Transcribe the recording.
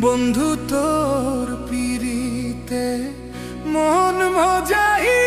বন্ধু তোর পিড়িতে মন মজাই